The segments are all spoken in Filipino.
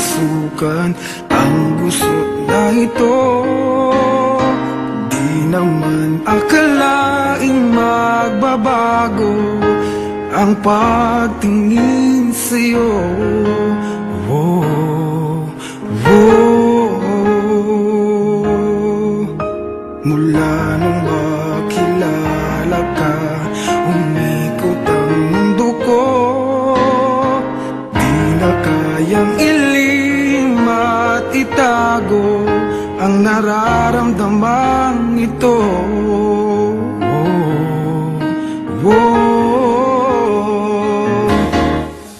masukan Ang gusto na ito Di naman akalaing magbabago Ang pagtingin sa'yo. Whoa, whoa. Mula nung nararamdaman ito. Whoa.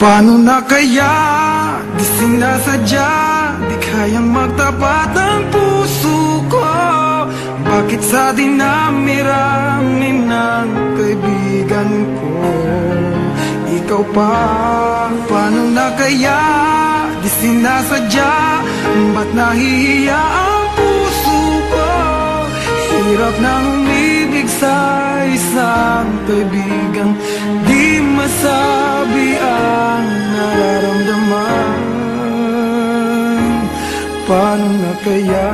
Paano na kaya Di sinasadya Di kayang magtapat ang puso ko. Bakit sa dinami-rami ng kaibigan ko? Ikaw pa Paano na kaya Di sinasadya Ba't nahihiya Hirap nang umibig sa isang kaibigan Di masabi ang nararamdaman Paano na kaya?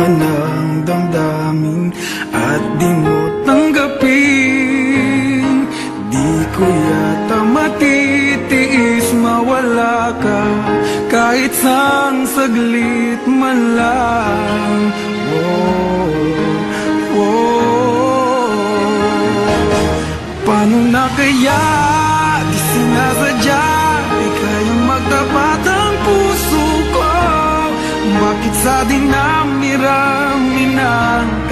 Malaman ang damdamin At di mo tanggapin. Di ko yata matitiis mawala ka Kahit sang saglit man lang. Whoa, whoa. Paano na kaya Di sinasadya? Di kayang magtapat ang puso ko. Bakit sa ng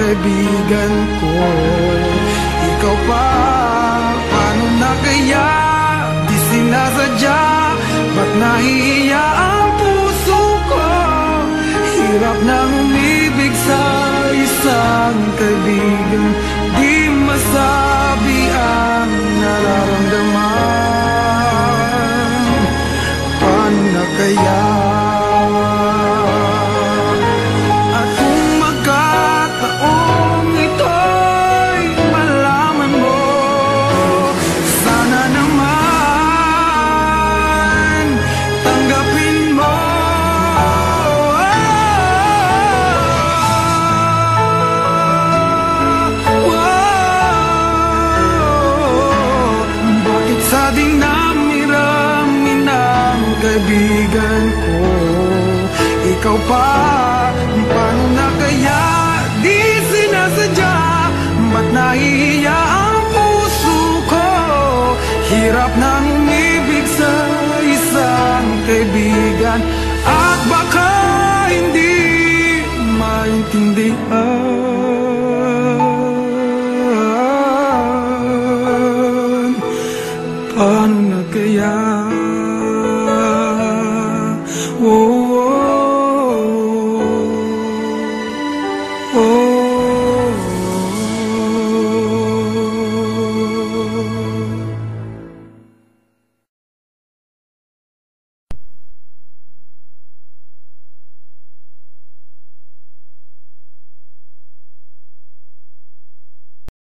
kaibigan ko. Ikaw pa Paano na kaya? Di sinasadya Ba't nahihiya kaibigan ko. Ikaw pa, paano na kaya? Di sinasadya Ba't nahihiya ang puso ko? Hirap nang umibig sa isang kaibigan. At baka hindi maintindihan